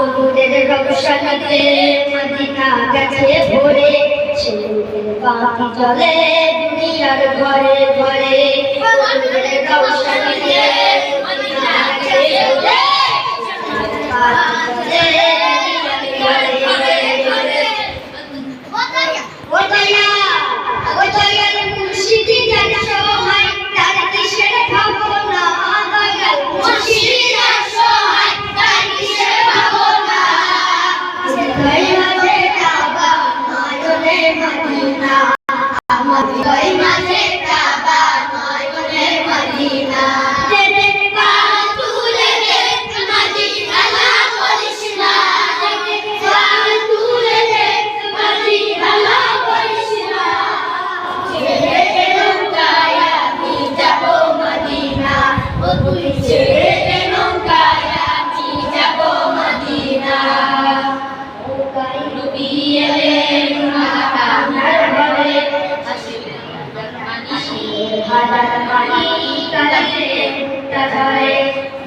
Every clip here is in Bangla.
কবুরের গবেষণাতে মদিনা গেছে ভরে। সেগুনের বাতি জলে দুনিয়ার ঘরে আমার মাঝে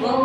मुख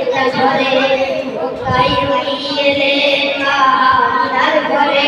একটা ঘরে তাই রুই এলেন মা ঘরে